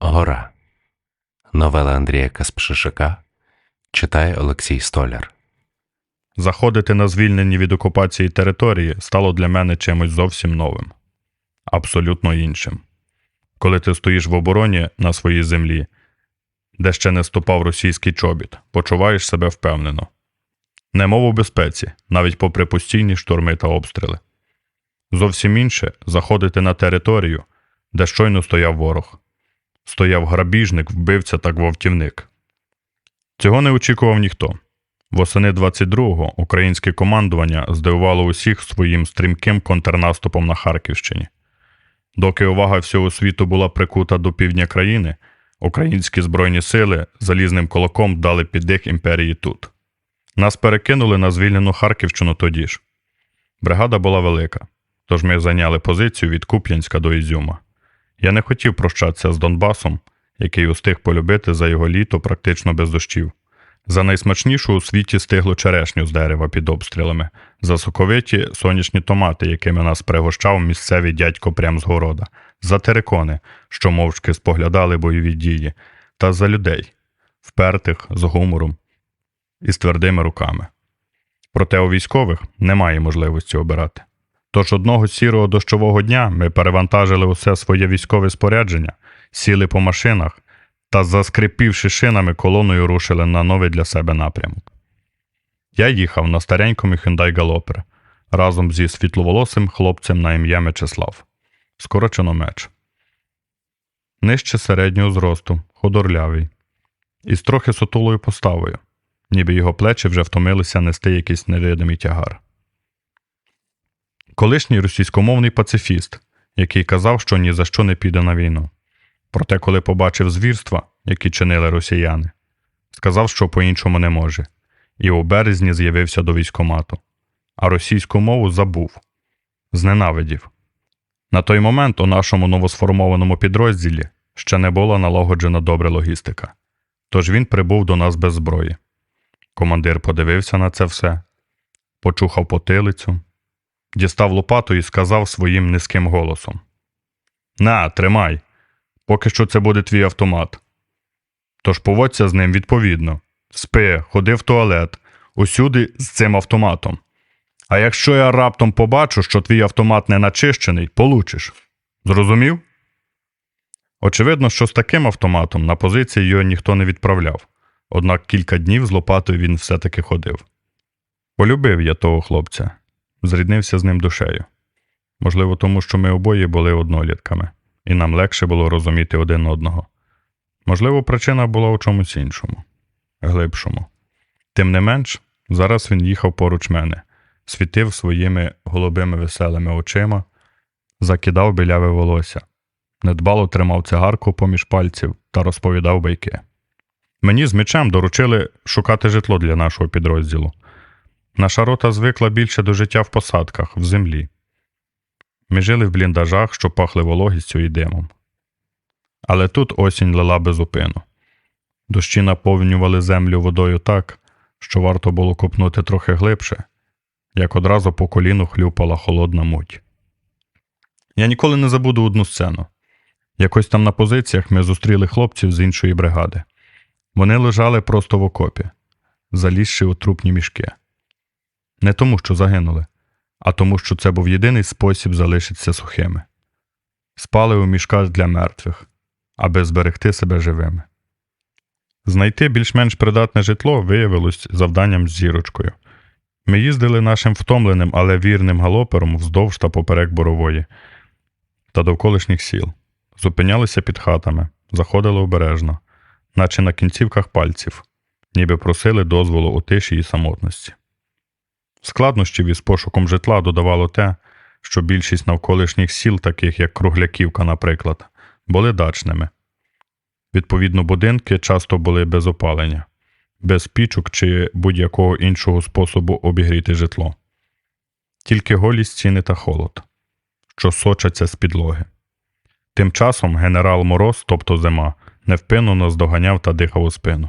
Гора. Новела Андрія Каспшишика читає Олексій Столяр. Заходити на звільнені від окупації території стало для мене чимось зовсім новим, абсолютно іншим. Коли ти стоїш в обороні на своїй землі, де ще не ступав російський чобіт, почуваєш себе впевнено. Немов у безпеці, навіть попри постійні штурми та обстріли. Зовсім інше заходити на територію, де щойно стояв ворог. Стояв грабіжник, вбивця та гвалтівник. Цього не очікував ніхто. Восени 22-го українське командування здивувало усіх своїм стрімким контрнаступом на Харківщині. Доки увага всього світу була прикута до півдня країни, українські збройні сили залізним кулаком дали піддих імперії тут. Нас перекинули на звільнену Харківщину тоді ж. Бригада була велика, тож ми зайняли позицію від Куп'янська до Ізюма. Я не хотів прощатися з Донбасом, який устиг полюбити за його літо практично без дощів за найсмачнішу у світі стиглу черешню з дерева під обстрілами, за соковиті сонячні томати, якими нас пригощав місцевий дядько прям з города, за терикони, що мовчки споглядали бойові дії, та за людей, впертих з гумором і з твердими руками. Проте у військових немає можливості обирати. Тож одного сірого дощового дня ми перевантажили усе своє військове спорядження, сіли по машинах та, заскрипівши шинами, колоною рушили на новий для себе напрямок. Я їхав на старенькому Hyundai Галопер разом зі світловолосим хлопцем на ім'я Мечислав, скорочено меч. Нижче середнього зросту, худорлявий, із трохи сутулою поставою, ніби його плечі вже втомилися нести якийсь невидимий тягар. Колишній російськомовний пацифіст, який казав, що ні за що не піде на війну. Проте, коли побачив звірства, які чинили росіяни, сказав, що по-іншому не може, і у березні з'явився до військомату, а російську мову забув, зненавидів. На той момент у нашому новосформованому підрозділі ще не була налагоджена добра логістика, тож він прибув до нас без зброї. Командир подивився на це все, почухав потилицю, дістав лопату і сказав своїм низьким голосом: На, тримай! Поки що це буде твій автомат. Тож поводься з ним відповідно. Спи, ходи в туалет, усюди з цим автоматом. А якщо я раптом побачу, що твій автомат не начищений, получиш. Зрозумів? Очевидно, що з таким автоматом на позиції його ніхто не відправляв, однак кілька днів з лопатою він все-таки ходив. Полюбив я того хлопця, зріднився з ним душею. Можливо, тому що ми обоє були однолітками і нам легше було розуміти один одного. Можливо, причина була у чомусь іншому, глибшому. Тим не менш, зараз він їхав поруч мене, світив своїми голубими веселими очима, закидав біляве волосся, недбало тримав цигарку поміж пальців та розповідав байки. Мені з мечем доручили шукати житло для нашого підрозділу. Наша рота звикла більше до життя в посадках, в землі. Ми жили в бліндажах, що пахли вологістю і димом. Але тут осінь лила безупину. Дощі наповнювали землю водою так, що варто було копнути трохи глибше, як одразу по коліну хлюпала холодна муть. Я ніколи не забуду одну сцену. Якось там на позиціях ми зустріли хлопців з іншої бригади. Вони лежали просто в окопі, залізши у трупні мішки. Не тому, що загинули, а тому, що це був єдиний спосіб залишитися сухими. Спали у мішках для мертвих, аби зберегти себе живими. Знайти більш-менш придатне житло виявилось завданням з зірочкою. Ми їздили нашим втомленим, але вірним галопером вздовж та поперек борової та довколишніх сіл, зупинялися під хатами, заходили обережно, наче на кінцівках пальців, ніби просили дозволу у тиші і самотності. Складнощів із пошуком житла додавало те, що більшість навколишніх сіл, таких як Кругляківка, наприклад, були дачними. Відповідно, будинки часто були без опалення, без пічок чи будь-якого іншого способу обігріти житло, тільки голі стіни та холод, що сочаться з підлоги. Тим часом генерал Мороз, тобто зима, невпинно наздоганяв та дихав у спину.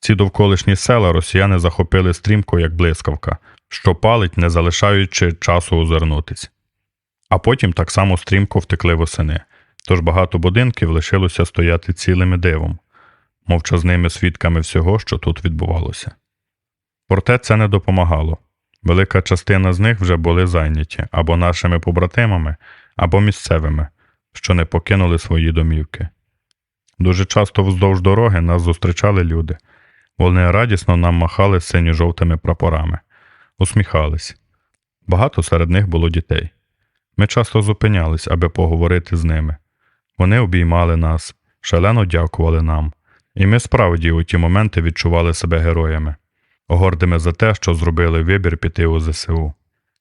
Ці довколишні села росіяни захопили стрімко, як блискавка, що палить, не залишаючи часу озирнутись. А потім так само стрімко втекли восени, Тож багато будинків лишилося стояти цілими дивом, мовчазними свідками всього, що тут відбувалося. Проте це не допомагало. Велика частина з них вже були зайняті або нашими побратимами, або місцевими, що не покинули свої домівки. Дуже часто вздовж дороги нас зустрічали люди. Вони радісно нам махали синьо-жовтими прапорами, усміхались. Багато серед них було дітей. Ми часто зупинялись, аби поговорити з ними. Вони обіймали нас, шалено дякували нам, і ми справді у ті моменти відчували себе героями, гордими за те, що зробили вибір піти у ЗСУ.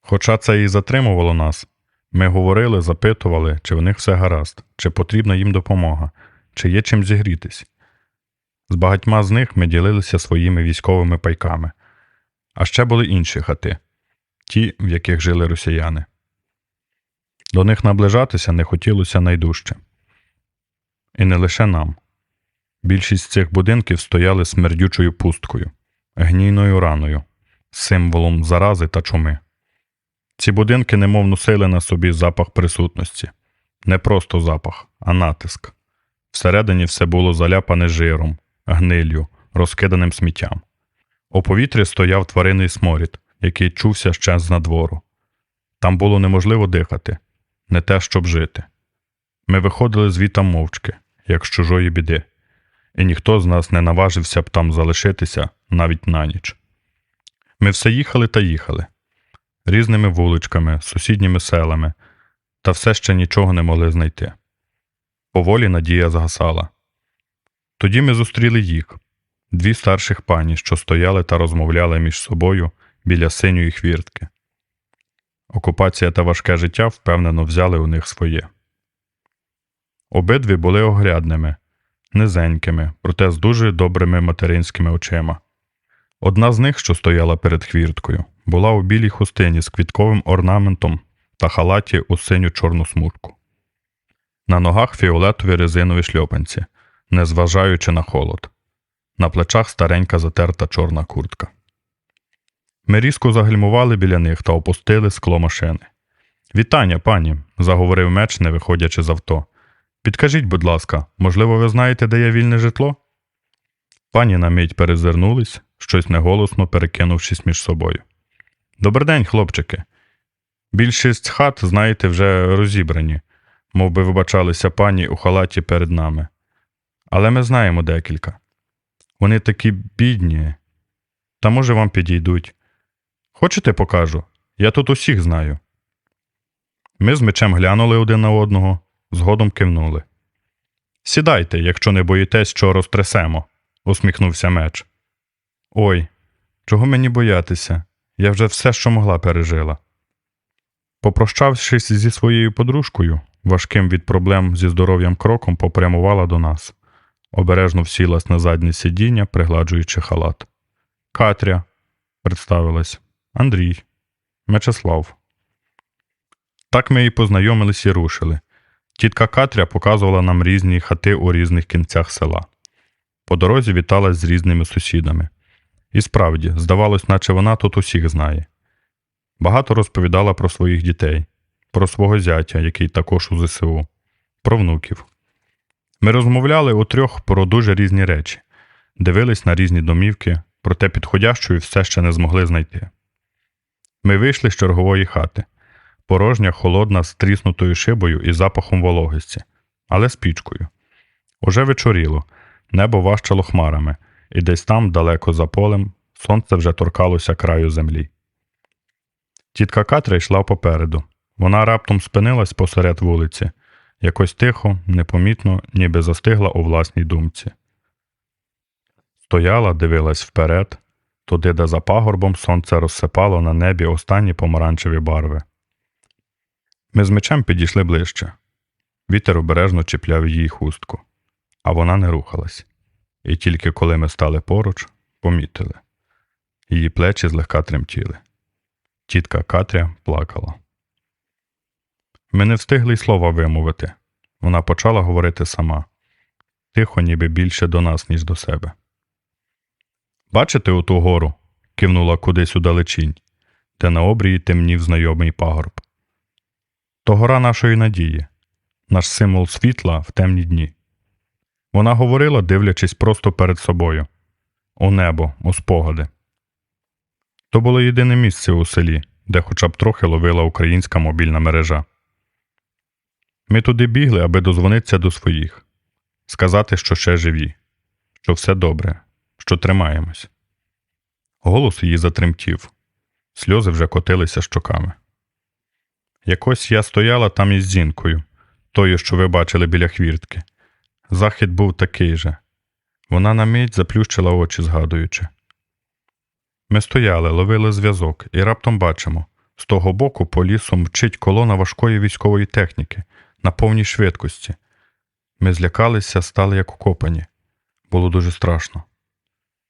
Хоча це і затримувало нас, ми говорили, запитували, чи в них все гаразд, чи потрібна їм допомога, чи є чим зігрітись. З багатьма з них ми ділилися своїми військовими пайками, а ще були інші хати, ті, в яких жили росіяни. До них наближатися не хотілося найдужче. І не лише нам. Більшість цих будинків стояли смердючою пусткою, гнійною раною, символом зарази та чуми. Ці будинки немов носили на собі запах присутності. Не просто запах, а натиск. Всередині все було заляпане жиром, гниллю, розкиданим сміттям. У повітрі стояв тваринний сморід, який чувся ще з надвору. Там було неможливо дихати, не те, щоб жити. Ми виходили звідти мовчки, як з чужої біди, і ніхто з нас не наважився б там залишитися навіть на ніч. Ми все їхали та їхали різними вуличками, сусідніми селами, та все ще нічого не могли знайти. Поволі надія згасала. Тоді ми зустріли їх, дві старших пані, що стояли та розмовляли між собою біля синьої хвіртки. Окупація та важке життя впевнено взяли у них своє. Обидві були огрядними, низенькими, проте з дуже добрими материнськими очима. Одна з них, що стояла перед хвірткою, була у білій хустині з квітковим орнаментом та халаті у синю чорну смужку. На ногах фіолетові резинові шльопанці, незважаючи на холод. На плечах старенька затерта чорна куртка. Ми різко загальмували біля них та опустили скло машини. Вітання, пані, заговорив меч, не виходячи з авто. Підкажіть, будь ласка, можливо, ви знаєте, де є вільне житло? Пані на мить перезирнулись, щось неголосно перекинувшись між собою. «Добрий день, хлопчики. Більшість хат, знаєте, вже розібрані, мов би вибачалися пані у халаті перед нами. Але ми знаємо декілька. Вони такі бідні. Та може вам підійдуть. Хочете покажу? Я тут усіх знаю. Ми з мечем глянули один на одного, згодом кивнули. Сідайте, якщо не боїтесь, що розтрясемо, усміхнувся меч. Ой, чого мені боятися? Я вже все, що могла, пережила. Попрощавшись зі своєю подружкою, важким від проблем зі здоров'ям кроком попрямувала до нас. Обережно всілась на заднє сидіння, пригладжуючи халат. Катря, представилась, Андрій, Мечеслав. Так ми і познайомились і рушили. Тітка Катря показувала нам різні хати у різних кінцях села. По дорозі віталась з різними сусідами. І справді, здавалось, наче вона тут усіх знає. Багато розповідала про своїх дітей, про свого зятя, який також у ЗСУ, про внуків. Ми розмовляли у трьох про дуже різні речі, дивились на різні домівки, проте підходящої все ще не змогли знайти. Ми вийшли з чергової хати порожня, холодна, з тріснутою шибою і запахом вологості, але з пічкою. Уже вечоріло, небо важчало хмарами, і десь там, далеко за полем, сонце вже торкалося краю землі. Тітка Катря йшла попереду. Вона раптом спинилась посеред вулиці, якось тихо, непомітно, ніби застигла у власній думці. Стояла, дивилась вперед, туди, де за пагорбом сонце розсипало на небі останні помаранчеві барви. Ми з мечем підійшли ближче. Вітер обережно чіпляв її хустку, а вона не рухалась. І тільки коли ми стали поруч, помітили. Її плечі злегка тремтіли. Тітка Катря плакала. Ми не встигли й слова вимовити. Вона почала говорити сама, тихо, ніби більше до нас, ніж до себе. Бачите оту гору? кивнула кудись у далечінь, де на обрії темнів знайомий пагорб. То гора нашої надії. наш символ світла в темні дні. Вона говорила, дивлячись просто перед собою у небо, у спогади. То було єдине місце у селі, де хоча б трохи ловила українська мобільна мережа. Ми туди бігли, аби дозвонитися до своїх, сказати, що ще живі, що все добре, що тримаємось. Голос її затремтів, сльози вже котилися щоками. Якось я стояла там із зінкою, тою, що ви бачили біля хвіртки. Захід був такий же. Вона на мить заплющила очі, згадуючи. Ми стояли, ловили зв'язок, і раптом бачимо з того боку по лісу мчить колона важкої військової техніки на повній швидкості. Ми злякалися, стали як укопані. Було дуже страшно.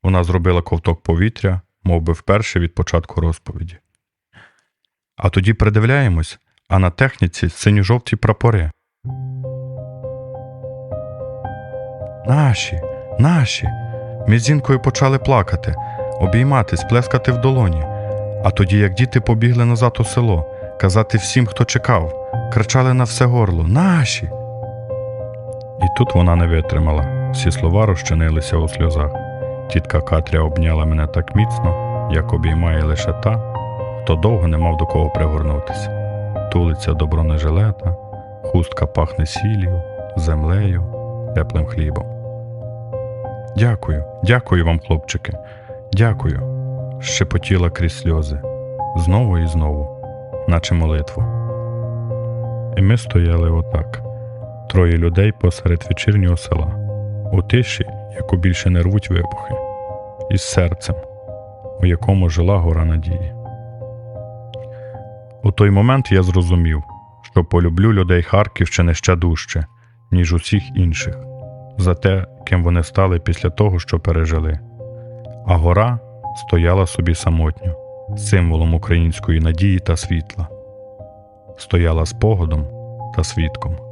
Вона зробила ковток повітря, мов би вперше від початку розповіді. А тоді придивляємось, а на техніці синьо-жовті прапори. Наші, наші. Ми з зінкою почали плакати, обійматись, плескати в долоні. А тоді, як діти побігли назад у село, казати всім, хто чекав, кричали на все горло Наші. І тут вона не витримала. Всі слова розчинилися у сльозах. Тітка Катря обняла мене так міцно, як обіймає лише та, хто довго не мав до кого пригорнутися. Тулиться до бронежилета, хустка пахне сіллю, землею, теплим хлібом. Дякую, дякую вам, хлопчики, дякую. Шепотіла крізь сльози, знову і знову, наче молитву. І ми стояли отак, троє людей посеред вечірнього села, у тиші, яку більше не рвуть вибухи, із серцем, у якому жила гора надії. У той момент я зрозумів, що полюблю людей Харківщини ще дужче, ніж усіх інших, за те, ким вони стали після того, що пережили. А гора стояла собі самотньо, символом української надії та світла, стояла спогадом та свідком.